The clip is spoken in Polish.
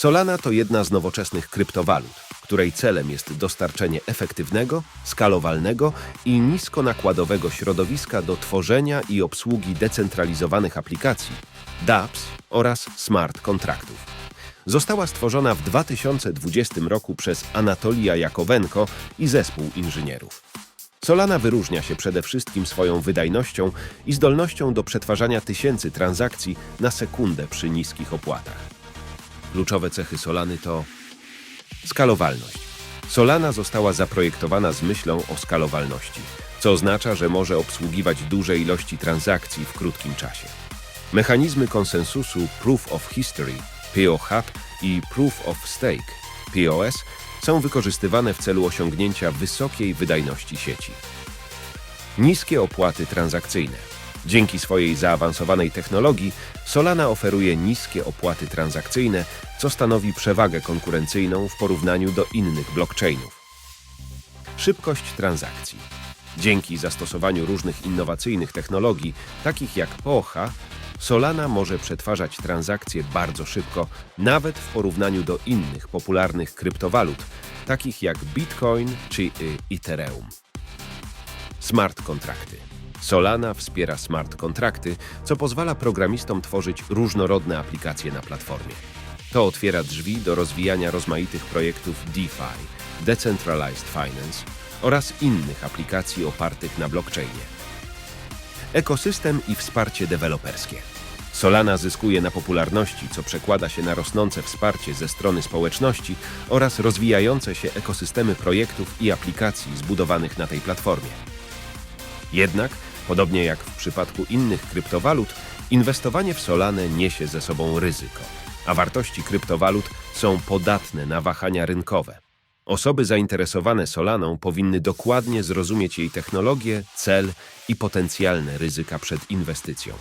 Solana to jedna z nowoczesnych kryptowalut, której celem jest dostarczenie efektywnego, skalowalnego i niskonakładowego środowiska do tworzenia i obsługi decentralizowanych aplikacji, dApps oraz smart kontraktów. Została stworzona w 2020 roku przez Anatolija Jakowenko i zespół inżynierów. Solana wyróżnia się przede wszystkim swoją wydajnością i zdolnością do przetwarzania tysięcy transakcji na sekundę przy niskich opłatach. Kluczowe cechy Solany to skalowalność. Solana została zaprojektowana z myślą o skalowalności, co oznacza, że może obsługiwać duże ilości transakcji w krótkim czasie. Mechanizmy konsensusu Proof of History POHAP i Proof of Stake POS są wykorzystywane w celu osiągnięcia wysokiej wydajności sieci. Niskie opłaty transakcyjne. Dzięki swojej zaawansowanej technologii Solana oferuje niskie opłaty transakcyjne, co stanowi przewagę konkurencyjną w porównaniu do innych blockchainów. Szybkość transakcji. Dzięki zastosowaniu różnych innowacyjnych technologii, takich jak POHA, Solana może przetwarzać transakcje bardzo szybko, nawet w porównaniu do innych popularnych kryptowalut, takich jak Bitcoin czy y, Ethereum. Smart kontrakty. Solana wspiera smart kontrakty, co pozwala programistom tworzyć różnorodne aplikacje na platformie. To otwiera drzwi do rozwijania rozmaitych projektów DeFi, Decentralized Finance oraz innych aplikacji opartych na blockchainie. Ekosystem i wsparcie deweloperskie. Solana zyskuje na popularności, co przekłada się na rosnące wsparcie ze strony społeczności oraz rozwijające się ekosystemy projektów i aplikacji zbudowanych na tej platformie. Jednak, podobnie jak w przypadku innych kryptowalut, inwestowanie w Solanę niesie ze sobą ryzyko, a wartości kryptowalut są podatne na wahania rynkowe. Osoby zainteresowane Solaną powinny dokładnie zrozumieć jej technologię, cel i potencjalne ryzyka przed inwestycją.